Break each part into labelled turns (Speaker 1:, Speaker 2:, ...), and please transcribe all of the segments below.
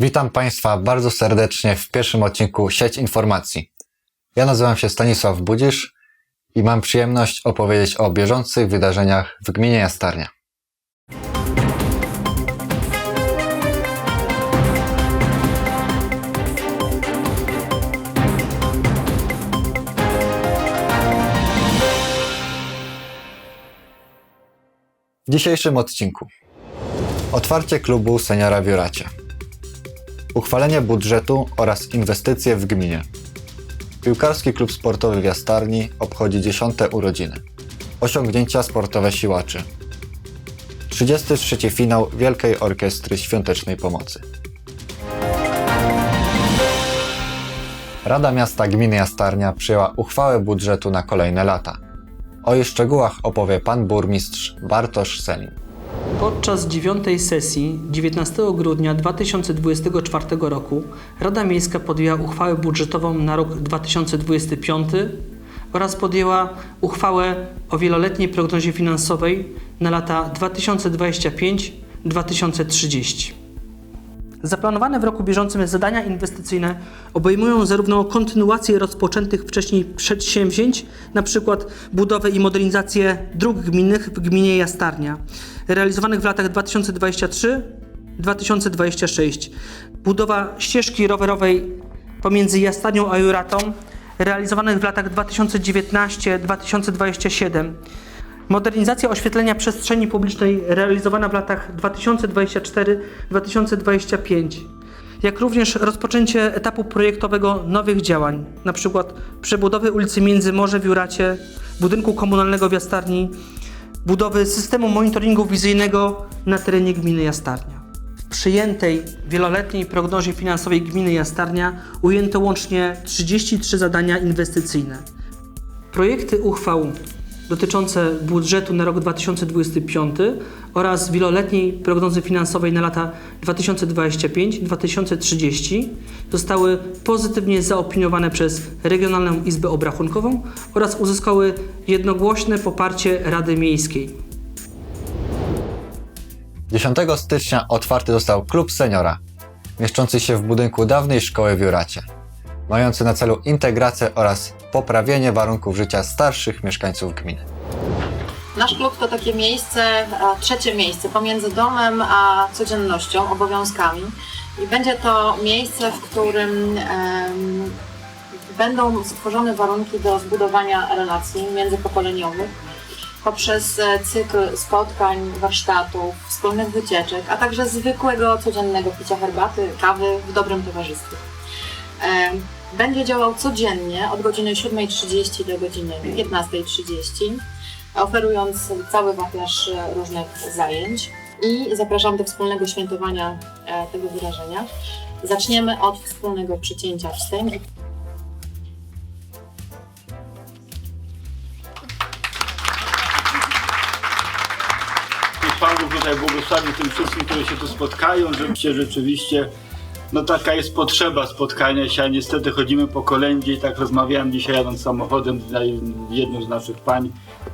Speaker 1: Witam Państwa bardzo serdecznie w pierwszym odcinku Sieć Informacji. Ja nazywam się Stanisław Budzisz i mam przyjemność opowiedzieć o bieżących wydarzeniach w gminie Jastarnia. W dzisiejszym odcinku Otwarcie klubu seniora w Juracie Uchwalenie budżetu oraz inwestycje w gminie. Piłkarski klub sportowy w Jastarni obchodzi 10 urodziny. Osiągnięcia sportowe siłaczy. 33 finał Wielkiej Orkiestry Świątecznej Pomocy. Rada Miasta Gminy Jastarnia przyjęła uchwałę budżetu na kolejne lata. O jej szczegółach opowie pan burmistrz Bartosz Selin.
Speaker 2: Podczas dziewiątej sesji 19 grudnia 2024 roku Rada Miejska podjęła uchwałę budżetową na rok 2025 oraz podjęła uchwałę o wieloletniej prognozie finansowej na lata 2025-2030. Zaplanowane w roku bieżącym zadania inwestycyjne obejmują zarówno kontynuację rozpoczętych wcześniej przedsięwzięć, np. budowę i modernizację dróg gminnych w gminie Jastarnia, realizowanych w latach 2023-2026, budowa ścieżki rowerowej pomiędzy Jastarnią a Juratą, realizowanych w latach 2019-2027, Modernizacja oświetlenia przestrzeni publicznej realizowana w latach 2024-2025, jak również rozpoczęcie etapu projektowego nowych działań, np. przebudowy ulicy Międzymorze w Juracie, budynku komunalnego w Jastarni, budowy systemu monitoringu wizyjnego na terenie gminy Jastarnia. W przyjętej wieloletniej prognozie finansowej gminy Jastarnia ujęto łącznie 33 zadania inwestycyjne. Projekty uchwał dotyczące budżetu na rok 2025 oraz wieloletniej prognozy finansowej na lata 2025-2030 zostały pozytywnie zaopiniowane przez Regionalną Izbę Obrachunkową oraz uzyskały jednogłośne poparcie Rady Miejskiej.
Speaker 1: 10 stycznia otwarty został klub seniora, mieszczący się w budynku dawnej szkoły w Juracie, mający na celu integrację oraz poprawienie warunków życia starszych mieszkańców gminy.
Speaker 3: Nasz klub to takie miejsce, trzecie miejsce pomiędzy domem a codziennością, obowiązkami. I będzie to miejsce, w którym em, będą stworzone warunki do zbudowania relacji międzypokoleniowych poprzez e, cykl spotkań, warsztatów, wspólnych wycieczek, a także zwykłego, codziennego picia herbaty, kawy w dobrym towarzystwie. Będzie działał codziennie od godziny 7.30 do godziny 15.30 oferując cały wachlarz e, różnych zajęć i zapraszam do wspólnego świętowania e, tego wydarzenia. Zaczniemy od wspólnego przycięcia wstęgi.
Speaker 4: Pan Bóg tutaj błogosławi tym wszystkim, które się tu spotkają, żeby się rzeczywiście, no taka jest potrzeba spotkania się, a niestety chodzimy po kolędzie i tak rozmawiałem dzisiaj jadąc samochodem z jedną z naszych pań.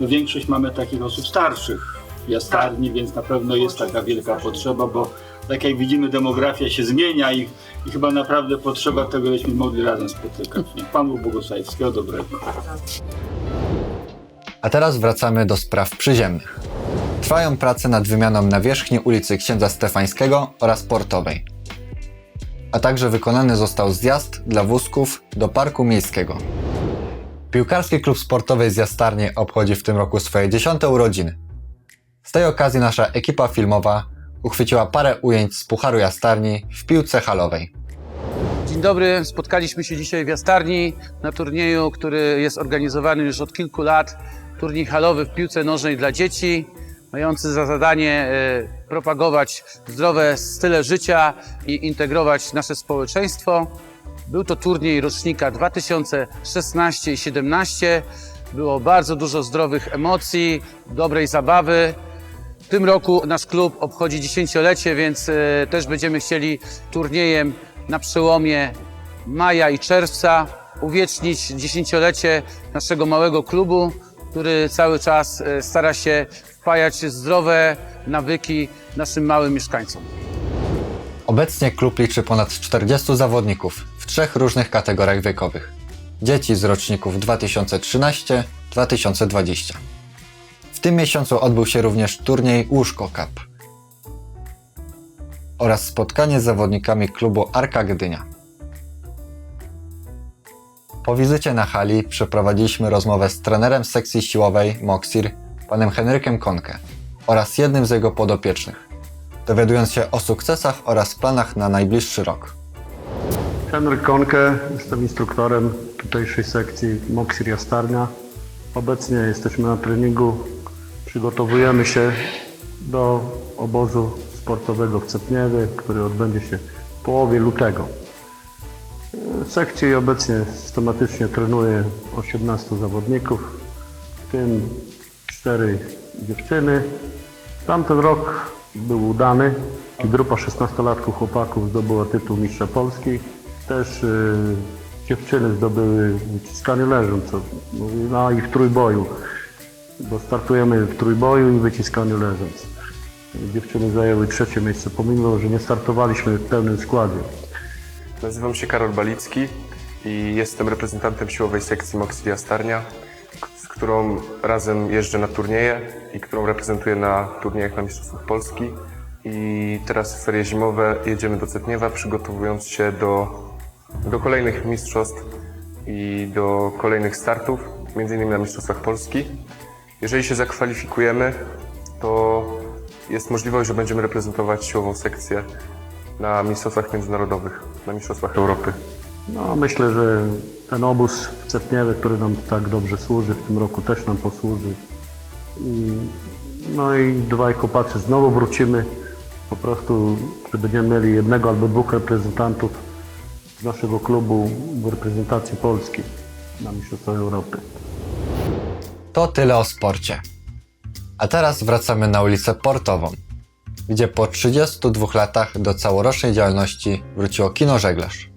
Speaker 4: No większość mamy takich osób starszych w jastarni, więc na pewno jest taka wielka potrzeba, bo tak jak widzimy demografia się zmienia i, i chyba naprawdę potrzeba tego, żebyśmy mogli razem spotykać. Niech Pan Bóg błogosławi. Wszystkiego dobrego.
Speaker 1: A teraz wracamy do spraw przyziemnych. Trwają prace nad wymianą nawierzchni ulicy Księdza Stefańskiego oraz Portowej. A także wykonany został zjazd dla wózków do Parku Miejskiego. Piłkarski Klub Sportowy z Jastarni obchodzi w tym roku swoje dziesiąte urodziny. Z tej okazji nasza ekipa filmowa uchwyciła parę ujęć z Pucharu Jastarni w piłce halowej.
Speaker 5: Dzień dobry, spotkaliśmy się dzisiaj w Jastarni na turnieju, który jest organizowany już od kilku lat. Turniej halowy w piłce nożnej dla dzieci, mający za zadanie e, propagować zdrowe style życia i integrować nasze społeczeństwo. Był to turniej rocznika 2016 i 2017. Było bardzo dużo zdrowych emocji, dobrej zabawy. W tym roku nasz klub obchodzi dziesięciolecie, więc e, też będziemy chcieli turniejem na przełomie maja i czerwca uwiecznić dziesięciolecie naszego małego klubu, który cały czas e, stara się wpajać zdrowe nawyki naszym małym mieszkańcom.
Speaker 1: Obecnie klub liczy ponad 40 zawodników w trzech różnych kategoriach wiekowych. Dzieci z roczników 2013-2020. W tym miesiącu odbył się również turniej Łóżko Cup oraz spotkanie z zawodnikami klubu Arka Gdynia. Po wizycie na hali przeprowadziliśmy rozmowę z trenerem sekcji siłowej Moxir, panem Henrykiem Konke oraz jednym z jego podopiecznych, dowiadując się o sukcesach oraz planach na najbliższy rok.
Speaker 6: Henryk Konke, jestem instruktorem tutejszej sekcji Moxir Jastarnia. Obecnie jesteśmy na treningu, przygotowujemy się do obozu sportowego w Cepniewie, który odbędzie się w połowie lutego. W sekcji obecnie systematycznie trenuje 18 zawodników, w tym 4 dziewczyny. Tamten rok był udany. Grupa 16-latków chłopaków zdobyła tytuł mistrza Polski. Też y, dziewczyny zdobyły wyciskanie leżą, co, no i w trójboju, bo startujemy w trójboju i wyciskaniu leżąc. Dziewczyny zajęły trzecie miejsce, pomimo, że nie startowaliśmy w pełnym składzie.
Speaker 7: Nazywam się Karol Balicki i jestem reprezentantem siłowej sekcji k- z którą razem jeżdżę na turnieje i którą reprezentuję na turniejach na Mistrzostwach Polski. I teraz w ferie zimowe jedziemy do Cetniewa, przygotowując się do, do kolejnych mistrzostw i do kolejnych startów, między innymi na Mistrzostwach Polski. Jeżeli się zakwalifikujemy, to jest możliwość, że będziemy reprezentować siłową sekcję na Mistrzostwach Międzynarodowych, na Mistrzostwach Europy.
Speaker 6: No, myślę, że ten obóz w Cepniewie, który nam tak dobrze służy, w tym roku też nam posłuży. No i dwaj chłopacy znowu wrócimy. Po prostu, że będziemy mieli jednego albo dwóch reprezentantów z naszego klubu w reprezentacji Polski na Mistrzostwach Europy.
Speaker 1: To tyle o sporcie. A teraz wracamy na ulicę Portową, gdzie po 32 latach do całorocznej działalności wróciło kino żeglarz.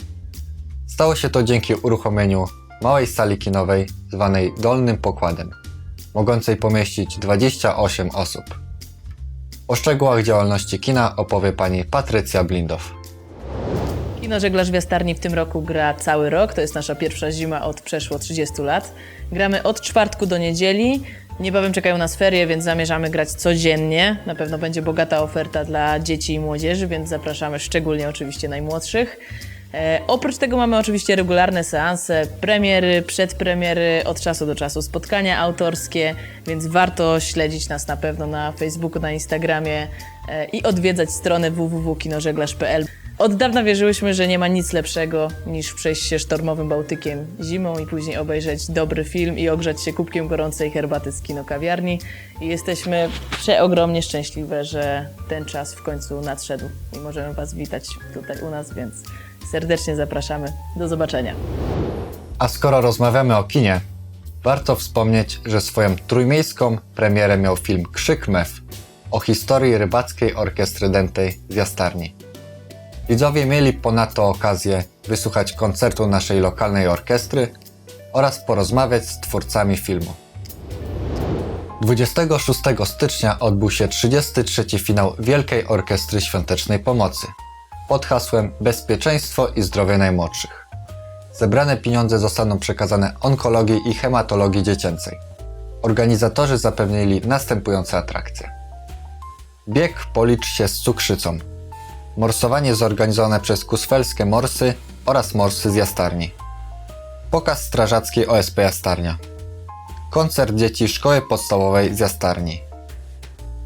Speaker 1: Stało się to dzięki uruchomieniu małej sali kinowej zwanej Dolnym Pokładem, mogącej pomieścić 28 osób. O szczegółach działalności kina opowie pani Patrycja Blindow.
Speaker 8: Kino Żeglarz w Jastarni w tym roku gra cały rok. To jest nasza pierwsza zima od przeszło 30 lat. Gramy od czwartku do niedzieli. Niebawem czekają nas ferie, więc zamierzamy grać codziennie. Na pewno będzie bogata oferta dla dzieci i młodzieży, więc zapraszamy szczególnie oczywiście najmłodszych. E, oprócz tego mamy oczywiście regularne seanse, premiery, przedpremiery, od czasu do czasu spotkania autorskie, więc warto śledzić nas na pewno na Facebooku, na Instagramie e, i odwiedzać stronę www.kinożeglarz.pl. Od dawna wierzyłyśmy, że nie ma nic lepszego niż przejść się sztormowym Bałtykiem zimą i później obejrzeć dobry film i ogrzać się kubkiem gorącej herbaty z kino kawiarni. I jesteśmy przeogromnie szczęśliwe, że ten czas w końcu nadszedł i możemy Was witać tutaj u nas, więc serdecznie zapraszamy. Do zobaczenia.
Speaker 1: A skoro rozmawiamy o kinie, warto wspomnieć, że swoją trójmiejską premierę miał film Krzyk Mew o historii rybackiej orkiestry dętej z Jastarni. Widzowie mieli ponadto okazję wysłuchać koncertu naszej lokalnej orkiestry oraz porozmawiać z twórcami filmu. 26 stycznia odbył się 33. finał Wielkiej Orkiestry Świątecznej Pomocy pod hasłem Bezpieczeństwo i zdrowie najmłodszych. Zebrane pieniądze zostaną przekazane onkologii i hematologii dziecięcej. Organizatorzy zapewnili następujące atrakcje. Bieg Policz się z cukrzycą. Morsowanie zorganizowane przez kusfelskie morsy oraz morsy z Jastarni. Pokaz strażacki OSP Jastarnia. Koncert dzieci Szkoły Podstawowej z Jastarni.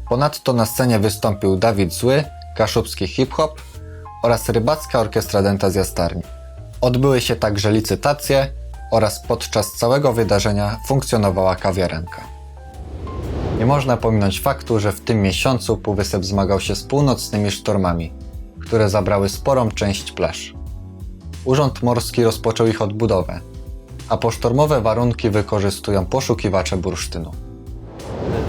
Speaker 1: Ponadto na scenie wystąpił Dawid Zły, kaszubski hip-hop oraz rybacka orkiestra dęta z Jastarni. Odbyły się także licytacje oraz podczas całego wydarzenia funkcjonowała kawiarenka. Nie można pominąć faktu, że w tym miesiącu Półwysep zmagał się z północnymi sztormami, które zabrały sporą część plaż. Urząd Morski rozpoczął ich odbudowę, a posztormowe warunki wykorzystują poszukiwacze bursztynu.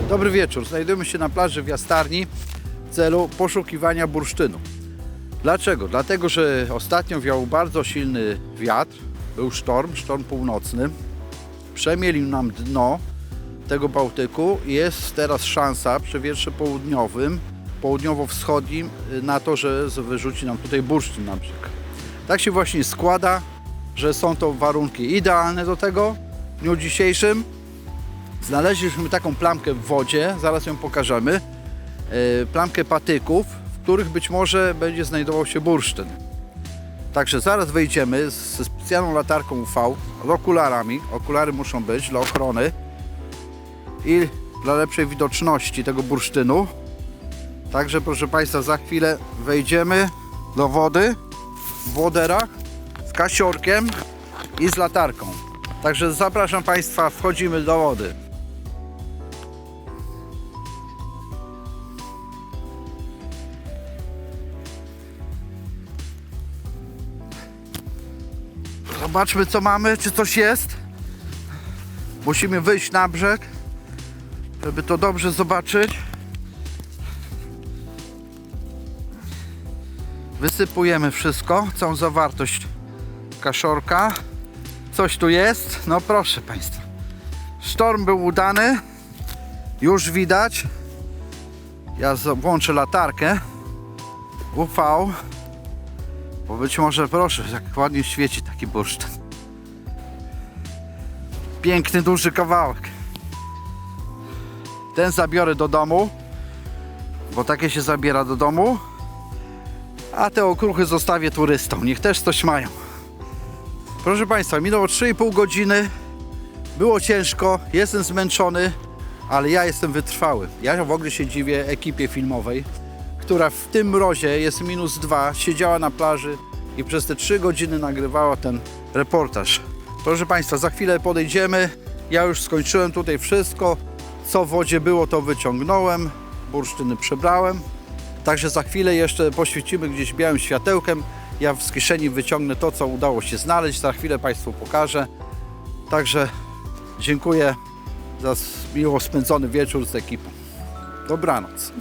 Speaker 9: Dobry wieczór. Znajdujemy się na plaży w Jastarni w celu poszukiwania bursztynu. Dlaczego? Dlatego, że ostatnio wiał bardzo silny wiatr, był sztorm, sztorm północny. Przemielił nam dno tego Bałtyku jest teraz szansa przy wietrze południowym południowo-wschodnim na to, że wyrzuci nam tutaj bursztyn na brzeg. Tak się właśnie składa, że są to warunki idealne do tego. W dniu dzisiejszym znaleźliśmy taką plamkę w wodzie, zaraz ją pokażemy. y, Plamkę patyków, których być może będzie znajdował się bursztyn. Także zaraz wejdziemy ze specjalną latarką UV, z okularami. Okulary muszą być dla ochrony i dla lepszej widoczności tego bursztynu. Także proszę Państwa, za chwilę wejdziemy do wody w woderach z kasiorkiem i z latarką. Także zapraszam Państwa, wchodzimy do wody. Zobaczmy co mamy, czy coś jest. Musimy wyjść na brzeg, żeby to dobrze zobaczyć. Wysypujemy wszystko, całą zawartość kaszorka. Coś tu jest? No proszę Państwa. Sztorm był udany. Już widać. Ja włączę latarkę. UV. Bo być może, proszę, jak ładnie świeci taki bursztyn. Piękny, duży kawałek. Ten zabiorę do domu, bo takie się zabiera do domu. A te okruchy zostawię turystom, niech też coś mają. Proszę Państwa, minęło 3,5 godziny. Było ciężko, jestem zmęczony, ale ja jestem wytrwały. Ja w ogóle się dziwię ekipie filmowej, która w tym mrozie jest minus dwa, siedziała na plaży i przez te 3 godziny nagrywała ten reportaż. Proszę Państwa, za chwilę podejdziemy. Ja już skończyłem tutaj wszystko. Co w wodzie było, to wyciągnąłem. Bursztyny przebrałem. Także za chwilę jeszcze poświecimy gdzieś białym światełkiem. Ja z kieszeni wyciągnę to, co udało się znaleźć. Za chwilę Państwu pokażę. Także dziękuję za miło spędzony wieczór z ekipą. Dobranoc.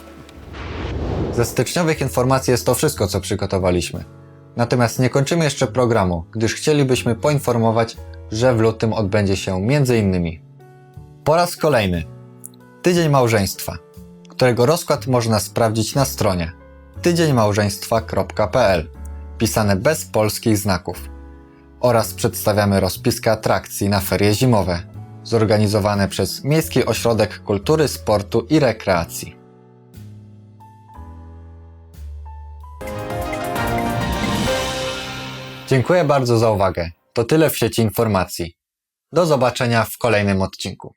Speaker 1: Ze styczniowych informacji jest to wszystko, co przygotowaliśmy. Natomiast nie kończymy jeszcze programu, gdyż chcielibyśmy poinformować, że w lutym odbędzie się m.in. po raz kolejny Tydzień Małżeństwa, którego rozkład można sprawdzić na stronie tydzieńmałżeństwa.pl pisane bez polskich znaków oraz przedstawiamy rozpiskę atrakcji na ferie zimowe zorganizowane przez Miejski Ośrodek Kultury, Sportu i Rekreacji. Dziękuję bardzo za uwagę. To tyle w sieci informacji. Do zobaczenia w kolejnym odcinku.